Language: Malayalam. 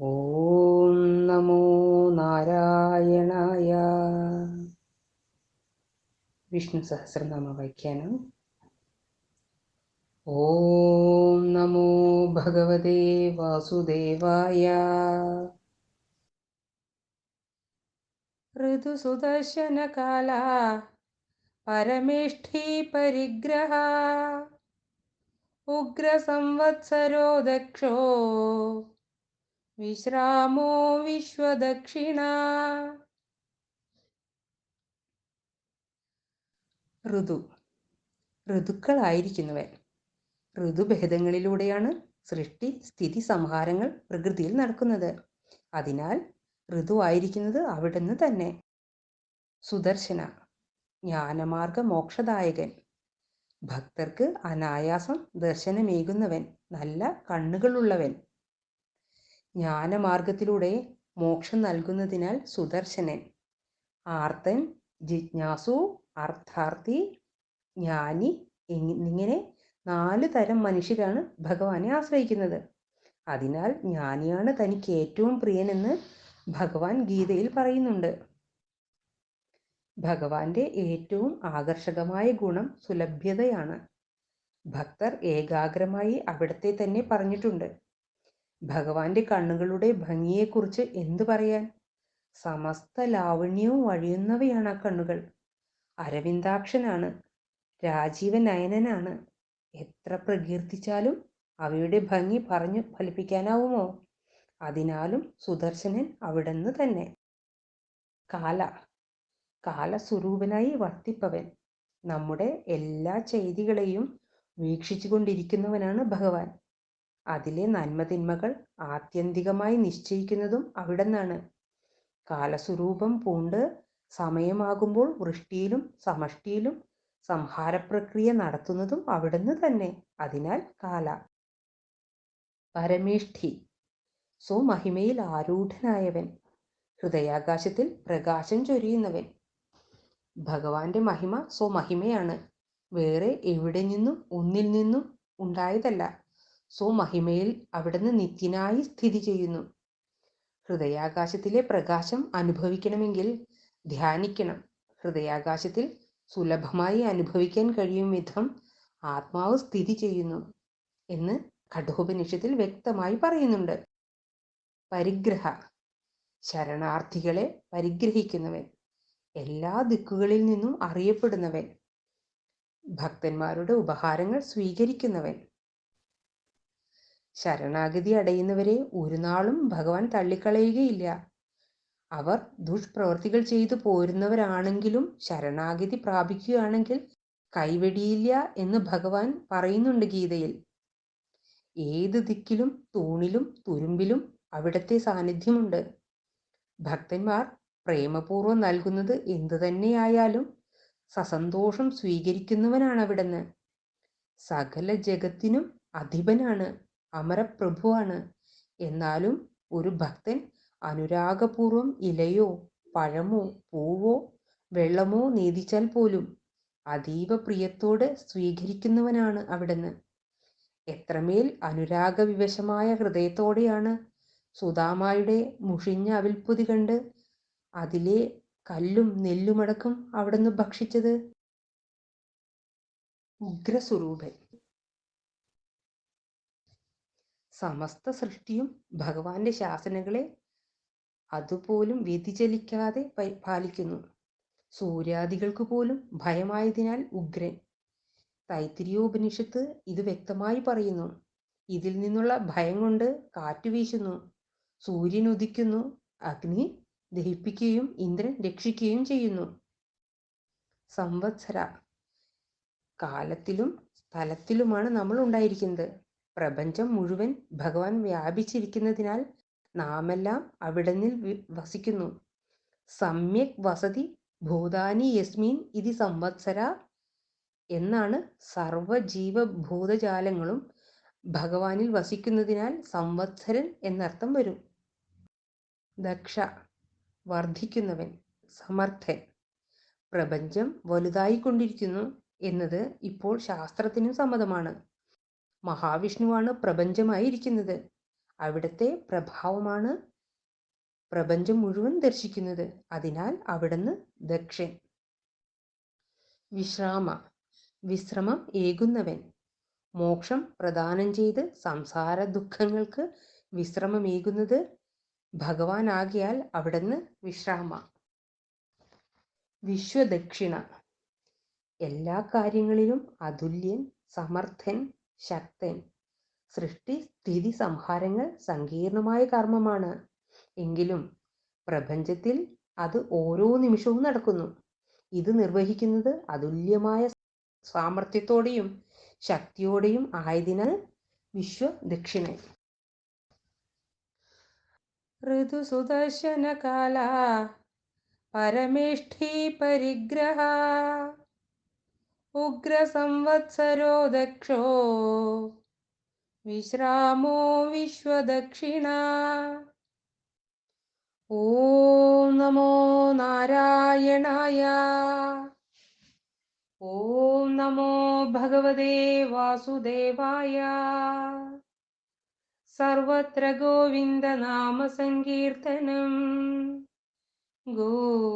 ഓം നമോ നാരായണായ. വിഷ്ണു സഹസ്രനാമ വ്യാഖ്യാനം ഓം നമോ ഭഗവതേ വാസുദേവായ. ഋതുസുദർശനകാല പരമേഷ്ഠീ പരിഗ്രഹ. ഉഗ്രസംവത്സരോ ദക്ഷോ വിശ്രാമോ വിശ്വദക്ഷിണ. ഋതു. ഋതുക്കളായിരിക്കുന്നവൻ. ഋതുഭേദങ്ങളിലൂടെയാണ് സൃഷ്ടി സ്ഥിതി സംഹാരങ്ങൾ പ്രകൃതിയിൽ നടക്കുന്നത്. അതിനാൽ ഋതുവായിരിക്കുന്നത് അവിടുന്ന് തന്നെ. സുദർശന. ജ്ഞാനമാർഗ മോക്ഷദായകൻ. ഭക്തർക്ക് അനായാസം ദർശനമേകുന്നവൻ. നല്ല കണ്ണുകളുള്ളവൻ. ജ്ഞാനമാർഗത്തിലൂടെ മോക്ഷം നൽകുന്നതിനാൽ സുദർശനൻ. ആർത്തൻ ജിജ്ഞാസു അർത്ഥാർത്ഥി ജ്ഞാനി എന്നിങ്ങനെ നാല് തരം മനുഷ്യരാണ് ഭഗവാനെ ആശ്രയിക്കുന്നത്. അതിനാൽ ജ്ഞാനിയാണ് തനിക്ക് ഏറ്റവും പ്രിയനെന്ന് ഭഗവാൻ ഗീതയിൽ പറയുന്നുണ്ട്. ഭഗവാന്റെ ഏറ്റവും ആകർഷകമായ ഗുണം സുലഭ്യതയാണ്. ഭക്തർ ഏകാഗ്രമായി അവിടത്തെ തന്നെ പറഞ്ഞിട്ടുണ്ട്. ഭഗവാന്റെ കണ്ണുകളുടെ ഭംഗിയെക്കുറിച്ച് എന്തു പറയാൻ? സമസ്ത ലാവണ്യവും വഴിയുന്നവയാണ് ആ കണ്ണുകൾ. അരവിന്ദാക്ഷനാണ്. രാജീവ നയനനാണ്. എത്ര പ്രകീർത്തിച്ചാലും അവയുടെ ഭംഗി പറഞ്ഞു ഫലിപ്പിക്കാനാവുമോ? അതിനാലും സുദർശനൻ അവിടുന്ന് തന്നെ. കാല. കാലസ്വരൂപനായി വർത്തിപ്പവൻ. നമ്മുടെ എല്ലാ ചെയ്തികളെയും വീക്ഷിച്ചു കൊണ്ടിരിക്കുന്നവനാണ് ഭഗവാൻ. അതിലെ നന്മതിന്മകൾ ആത്യന്തികമായി നിശ്ചയിക്കുന്നതും അവിടുന്നാണ്. കാലസ്വരൂപം പൂണ്ട് സമയമാകുമ്പോൾ വൃഷ്ടിയിലും സമഷ്ടിയിലും സംഹാരപ്രക്രിയ നടത്തുന്നതും അവിടുന്ന് തന്നെ അതിനാൽ കാല. പരമേഷ്ഠി. സ്വമഹിമയിൽ ആരൂഢനായവൻ. ഹൃദയാകാശത്തിൽ പ്രകാശം ചൊരിയുന്നവൻ. ഭഗവാന്റെ മഹിമ സ്വമഹിമയാണ്. വേറെ എവിടെ നിന്നും ഒന്നിൽ നിന്നും ഉണ്ടായതല്ല. സ്വമഹിമയിൽ അവിടുന്ന് നിത്യനായി സ്ഥിതി ചെയ്യുന്നു. ഹൃദയാകാശത്തിലെ പ്രകാശം അനുഭവിക്കണമെങ്കിൽ ധ്യാനിക്കണം. ഹൃദയാകാശത്തിൽ സുലഭമായി അനുഭവിക്കാൻ കഴിയും വിധം ആത്മാവ് സ്ഥിതി ചെയ്യുന്നു എന്ന് കഠോപനിഷത്തിൽ വ്യക്തമായി പറയുന്നുണ്ട്. പരിഗ്രഹ ശരണാർത്ഥികളെ പരിഗ്രഹിക്കുന്നവൻ എല്ലാ ദിക്കുകളിൽ നിന്നും അറിയപ്പെടുന്നവൻ ഭക്തന്മാരുടെ ഉപഹാരങ്ങൾ സ്വീകരിക്കുന്നവൻ ശരണാഗതി അടയുന്നവരെ ഒരു നാളും ഭഗവാൻ തള്ളിക്കളയുകയില്ല. അവർ ദുഷ്പ്രവർത്തികൾ ചെയ്തു പോരുന്നവരാണെങ്കിലും ശരണാഗതി പ്രാപിക്കുകയാണെങ്കിൽ കൈവെടിയില്ല എന്ന് ഭഗവാൻ പറയുന്നുണ്ട് ഗീതയിൽ. ഏത് ദിക്കിലും തൂണിലും തുരുമ്പിലും അവിടത്തെ സാന്നിധ്യമുണ്ട്. ഭക്തന്മാർ പ്രേമപൂർവം നൽകുന്നത് എന്തു തന്നെയായാലും സസന്തോഷം സ്വീകരിക്കുന്നവനാണ് അവിടുന്ന് സകല ജഗത്തിനും അധിപനാണ്. അമരപ്രഭുവാണ്. എന്നാലും ഒരു ഭക്തൻ അനുരാഗപൂർവം ഇലയോ പഴമോ പൂവോ വെള്ളമോ നീതിച്ചാൽ പോലും അതീവ പ്രിയത്തോടെ സ്വീകരിക്കുന്നവനാണ് അവിടുന്ന്. എത്രമേൽ അനുരാഗവിവശമായ ഹൃദയത്തോടെയാണ് സുധാമായുടെ മുഷിഞ്ഞ അവിൽപ്പുതി കണ്ട് അതിലെ കല്ലും നെല്ലുമടക്കം അവിടുന്ന് ഭക്ഷിച്ചത്. ഉഗ്രസ്വരൂപൻ. സമസ്ത സൃഷ്ടിയും ഭഗവാന്റെ ശാസനകളെ അതുപോലും വ്യതിചലിക്കാതെ പാലിക്കുന്നു. സൂര്യാദികൾക്ക് പോലും ഭയമായതിനാൽ ഉഗ്രൻ. തൈത്തിരിയോപനിഷത്ത് ഇത് വ്യക്തമായി പറയുന്നു. ഇതിൽ നിന്നുള്ള ഭയം കൊണ്ട് കാറ്റ് വീശുന്നു. സൂര്യൻ ഉദിക്കുന്നു. അഗ്നി ദഹിപ്പിക്കുകയും ഇന്ദ്രൻ രക്ഷിക്കുകയും ചെയ്യുന്നു. സംവത്സര. കാലത്തിലും സ്ഥലത്തിലുമാണ് നമ്മൾ ഉണ്ടായിരിക്കുന്നത്. പ്രപഞ്ചം മുഴുവൻ ഭഗവാൻ വ്യാപിച്ചിരിക്കുന്നതിനാൽ നാമെല്ലാം അവിടെ നിൽ വസിക്കുന്നു. സമ്യക് വസതി ഭൂതാനി യസ്മീൻ ഇതി സംവത്സര എന്നാണ് സർവജീവഭൂതജാലങ്ങളും ഭഗവാനിൽ വസിക്കുന്നതിനാൽ സംവത്സരൻ എന്നർത്ഥം വരും. ദക്ഷ വർദ്ധിക്കുന്നവൻ സമർത്ഥൻ. പ്രപഞ്ചം വലുതായിക്കൊണ്ടിരിക്കുന്നു എന്നത് ഇപ്പോൾ ശാസ്ത്രത്തിനും സമ്മതമാണ്. മഹാവിഷ്ണുവാണ് പ്രപഞ്ചമായിരിക്കുന്നത്. അവിടുത്തെ പ്രഭാവമാണ് പ്രപഞ്ചം മുഴുവൻ ദർശിക്കുന്നത്. അതിനാൽ അവിടുന്ന് ദക്ഷൻ. വിശ്രാമ. വിശ്രമം ഏകുന്നവൻ. മോക്ഷം പ്രദാനം ചെയ്ത് സംസാര ദുഃഖങ്ങൾക്ക് വിശ്രമമേകുന്നത് ഭഗവാനാകിയാൽ അവിടുന്ന് വിശ്രാമ. വിശ്വദക്ഷിണ. എല്ലാ കാര്യങ്ങളിലും അതുല്യൻ സമർത്ഥൻ ശക്തൻ. സൃഷ്ടി സ്ഥിതി സംഹാരങ്ങൾ സങ്കീർണമായ കർമ്മമാണ്. എങ്കിലും പ്രപഞ്ചത്തിൽ അത് ഓരോ നിമിഷവും നടക്കുന്നു. ഇത് നിർവഹിക്കുന്നത് അതുല്യമായ സാമർഥ്യത്തോടെയും ശക്തിയോടെയും ആയതിനാൽ വിശ്വദക്ഷിണൻ. കാല പരമേഷ്ഠി പരിഗ്രഹ ഉഗ്രസംവത്സരോ ദക്ഷോ? വിശ്രാമോ വിശ്വദക്ഷിണ? ഓം നമോ നാരായണായ. ഓം നമോ ഭഗവതേ വാസുദേവായ. സർവത്ര ഗോവിന്ദനാമസങ്കീർത്തനം ഗോവിന്ദ